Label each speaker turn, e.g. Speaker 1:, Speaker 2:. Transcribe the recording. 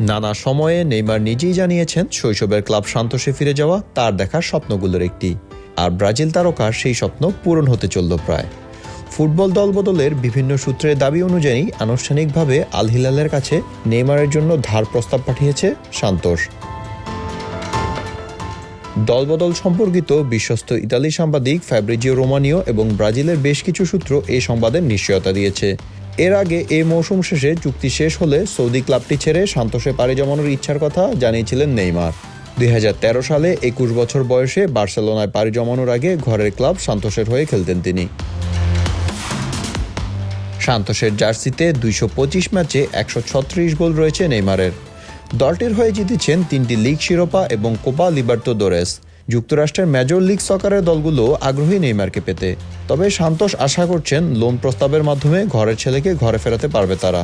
Speaker 1: নানা সময়ে নেইমার নিজেই জানিয়েছেন শৈশবের ক্লাব সান্তোষে ফিরে যাওয়া তার দেখার স্বপ্নগুলোর একটি। আর ব্রাজিল তারকার সেই স্বপ্ন পূরণ হতে চলল প্রায়। ফুটবল দল বদলের বিভিন্ন সূত্রের দাবি অনুযায়ী আনুষ্ঠানিকভাবে আল হিলালের কাছে নেইমারের জন্য ধার প্রস্তাব পাঠিয়েছে সান্তোষ। দলবদল সম্পর্কিত বিশ্বস্ত ইতালি সাংবাদিক ফ্যাব্রিজিও রোমানিও এবং ব্রাজিলের বেশ কিছু সূত্র এই সংবাদের নিশ্চয়তা দিয়েছে। এর আগে এই মৌসুম শেষে চুক্তি শেষ হলে সৌদি ক্লাবটি ছেড়ে সান্তোষে পাড়ি জমানোর ইচ্ছার কথা জানিয়েছিলেন নেইমার। দুই হাজার তেরো সালে একুশ বছর বয়সে বার্সেলোনায় পাড়ি জমানোর আগে ঘরের ক্লাব সান্তোষের হয়ে খেলতেন তিনি। সান্তোষের জার্সিতে দুইশো পঁচিশ ম্যাচে একশো ছত্রিশ গোল রয়েছে নেইমারের। দলটির হয়ে জিতেছেন তিনটি লিগ শিরোপা এবং কোপা লিবার্তো দোরেস যুক্তরাষ্ট্রের মেজর লিগ সকারের দলগুলো আগ্রহী নেইমারকে পেতে। তবে সান্তোষ আশা করছেন, লোন প্রস্তাবের মাধ্যমে ঘরের ছেলেকে ঘরে ফেরাতে পারবে তারা।